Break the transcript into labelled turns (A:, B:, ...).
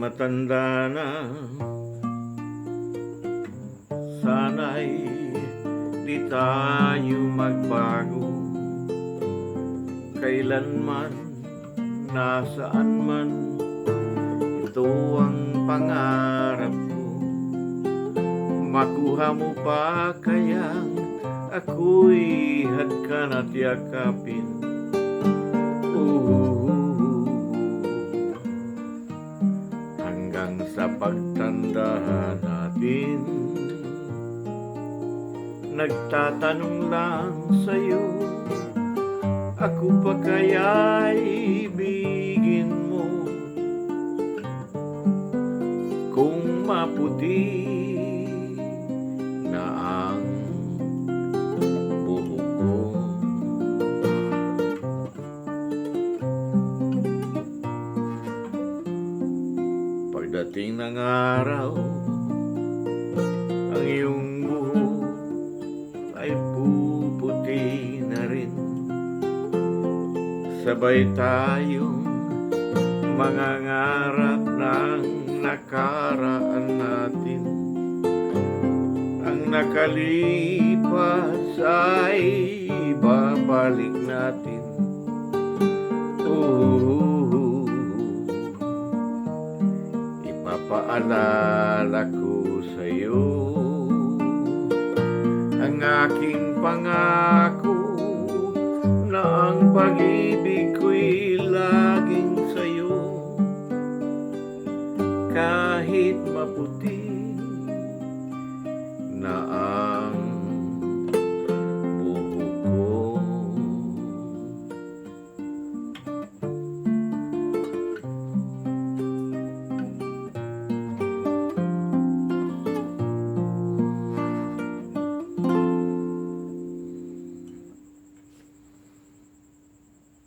A: matanda na Sana'y di tayo magbago. Kailanman, nasaan man Ito ang pangarap ko. Makuha mo pa kayang Ako'y hadkan at yakapin. Ooh. Hanggang sa pagtanda natin. Nagtatanong lang sa'yo Ako pa kaya ibigin mo? Kung maputi Pagdating ng araw Ang iyong buhok Ay puputi na rin Sabay tayong Mga ngarap ng nakaraan natin Ang nakalipas ay babalik natin Ooh. Inaalala ko sa'yo Ang aking pangako Na ang pag-ibig ko'y laging sa'yo. Kahit maputi Na ang